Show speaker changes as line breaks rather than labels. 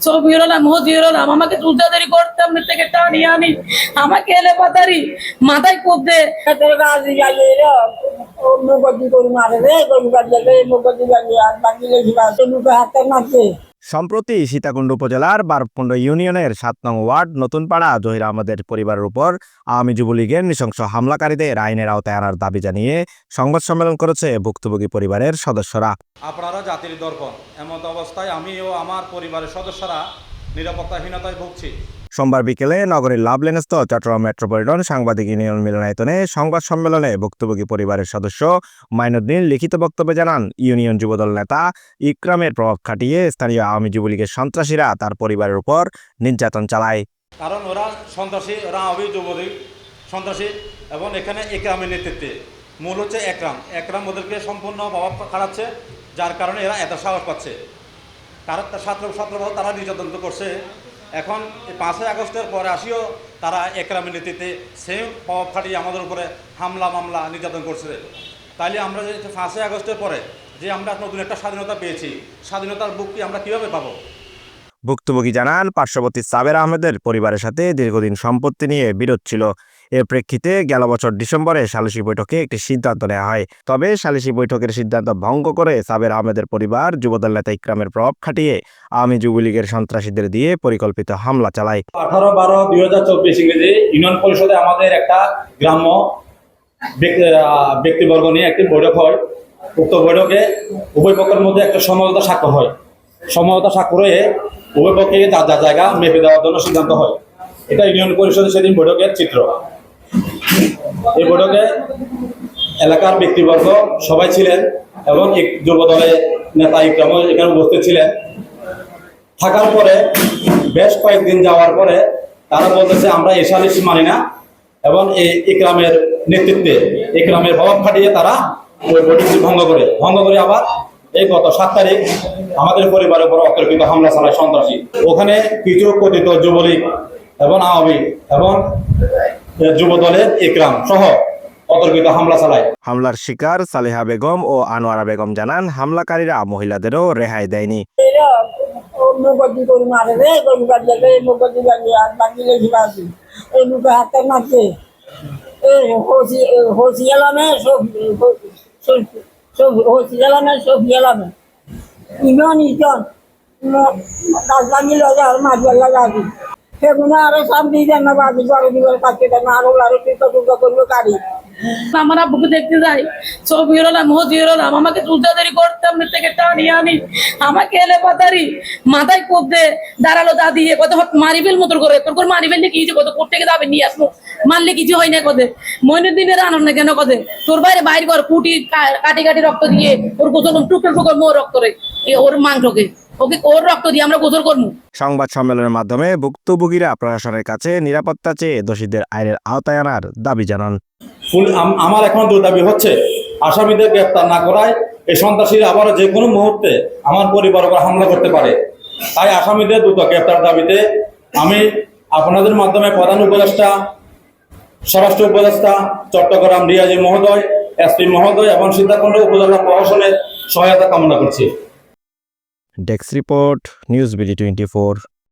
সব হিরোলাম হোদ হিরোলাম আমাকে দুধাদারি করতাম থেকে টানি আনি, আমাকে এলে পাতারি, মাথায় কোপ দে।
যাইয়ে মুগতি করে মারে রে বাকি লেখি মুখে হাতে মারছে
সম্প্রতি সীতাকুণ্ড উপজেলার বারকুণ্ড ইউনিয়নের সাত নং ওয়ার্ড নতুনপাড়া জহির আহমদের পরিবারের উপর আওয়ামী যুবলীগের নৃশংস হামলাকারীদের আইনের আওতায় আনার দাবি জানিয়ে সংবাদ সম্মেলন করেছে ভুক্তভোগী পরিবারের সদস্যরা।
আপনারা জাতির দর্পণ। এমত অবস্থায় আমি ও আমার পরিবারের সদস্যরা নিরাপত্তাহীনতায় ভুগছি।
সোমবার বিকেলে নগরীর লাভলেনস্থ চট্টগ্রাম মেট্রোপলিটন সাংবাদিক ইউনিয়ন মিলনায়তনে সংবাদ সম্মেলনে ভুক্তভোগী পরিবারের সদস্য মাইনুদ্দিন লিখিত বক্তব্যে জানান, ইউনিয়ন যুবদল নেতা ইকরামের প্রভাব খাটিয়ে স্থানীয় আওয়ামী যুবলীগের সন্ত্রাসীরা তার পরিবারের উপর নির্যাতন চালায়।
কারণ ওরা সন্ত্রাসী, ওরা আবি যুবদী সন্ত্রাসী এবং এখানে একরামের নেতৃত্বে। মূল হচ্ছে একরাম। একরাম ওদেরকে সম্পূর্ণ প্রভাব খাটাচ্ছে, যার কারণে এরা এত সাহস পাচ্ছে। তার ছাত্র ছাত্রবাহ তারা নির্যাতন করছে। এখন পাঁচই আগস্টের পরে আসিও তারা একরামের নীতিতে সেম প্রভাব খাটিয়ে আমাদের উপরে হামলা, মামলা, নির্যাতন করছে। তাইলে আমরা যে পাঁচই আগস্টের পরে যে আমরা নতুন একটা স্বাধীনতা পেয়েছি, স্বাধীনতার বুক কি আমরা কীভাবে পাবো?
ভুক্তভোগী জানান, পার্শ্ববর্তী সাবের আহমেদের পরিবারের সাথে দীর্ঘদিন সম্পত্তি নিয়ে বিরোধ ছিল। এর প্রেক্ষিতে গেল বছর ডিসেম্বরে সালিসি বৈঠকে একটি সিদ্ধান্ত নেওয়া হয়। তবে সালিসি বৈঠকের সিদ্ধান্ত ভঙ্গ করে সাবের আহমেদের পরিবার যুবদল নেতা ইকরামের প্রভাব খাটিয়ে আওয়ামী যুবলীগের সন্ত্রাসীদের দিয়ে পরিকল্পিত হামলা চালায়।
আঠারো বারো দুই হাজার চব্বিশ ইংরেজি ইউনিয়ন পরিষদে আমাদের একটা গ্রাম্য ব্যক্তিবর্গ নিয়ে একটি বৈঠক হয়। উক্ত বৈঠকে উভয় পক্ষের মধ্যে একটা সমঝোতা স্বাক্ষর হয়। সমঝোতা স্বাক্ষর হয়ে উভয় পক্ষে যার যা জায়গা মেপে দেওয়ার জন্য সিদ্ধান্ত হয়। এটা ইউনিয়ন পরিষদের সেদিন বৈঠকের চিত্র। এই বৈঠকে এলাকার ব্যক্তিবর্গ সবাই ছিলেন এবং এক যুব দলের নেতা ইকরামও এখানে উপস্থিত ছিলেন। থাকার পরে বেশ কয়েকদিন যাওয়ার পরে তারা বলতেছে, আমরা এই সালিশ মানি না। এবং এই ইকরামের নেতৃত্বে ইকরামের প্রভাব খাটিয়ে তারা ওই বৈঠকটি ভঙ্গ করে। ভঙ্গ করে আবার এই গত সাত তারিখ আমাদের পরিবারের উপর অতর্কিত হামলা চালায় সন্ত্রাসী। ওখানে কিছু কথিত যুবলীগ এবং আওয়ামী এবং যুব দলের ইকরাম সহ অতর্কিত হামলা চালায়।
হামলার শিকার সালেহা বেগম ও আনোয়ারা বেগম জানান হামলাকারীরা মহিলাদেরও রেহাই দেয়নি।
এই মুখে হাতে মারছে এই হসি হসি এলামে সব এলামে ইমন ইজন। কাজ লাগি আর মারিয়া লাগা। দি সেগুলো আরও সামনে দেন না বাকি বড় দিবার কাছে দেন আরও আরও টিকা টুকা করব গাড়ি।
আমার আব্বুকে দেখতে যাই। সব হিরোলাম হোদ হিরোলাম আমাকে তুলতাদারি করতাম থেকে টানি, আনি। আমাকে এলে পাতারি, মাথায় কোপ দে, দাঁড়াল দাদি এ কত মারি ফেল মতো করে, তোর করে মারি ফেললে কি কত কোর্ট থেকে যাবে, নিয়ে আসব। মারলে কিছু হয় না কদে। মইনুদ্দিনের আনন্দ না কেন কদে? তোর বাইরে বাইর কর কুটি কাটি কাটি রক্ত দিয়ে ওর গোসল টুকরো টুকর মোর রক্ত রে ওর মাংসকে। ওকে ওর রক্ত দিয়ে আমরা গোসল করব
সংবাদ সম্মেলনের মাধ্যমে ভুক্তভোগীরা প্রশাসনের কাছে নিরাপত্তা চেয়ে দোষীদের আইনের আওতায় আনার দাবি জানান।
ফুল আমার এখন যে দাবি হচ্ছে আসামিদের গ্রেপ্তার না করায় এই সন্ত্রাসীরা আবার যে কোনো মুহূর্তে আমার পরিবার উপর হামলা করতে পারে। তাই আসামিদের দ্রুত গ্রেপ্তার দাবিতে আমি আপনাদের মাধ্যমে প্রধান উপদেষ্টা স্বরাষ্ট্র উপদেষ্টা চট্টগ্রাম রিয়াজি মহোদয় এসপি মহোদয় এবং সীতাকুণ্ড উপজেলা প্রশাসনের সহায়তা কামনা করছি।
Desk report, news BD twenty four.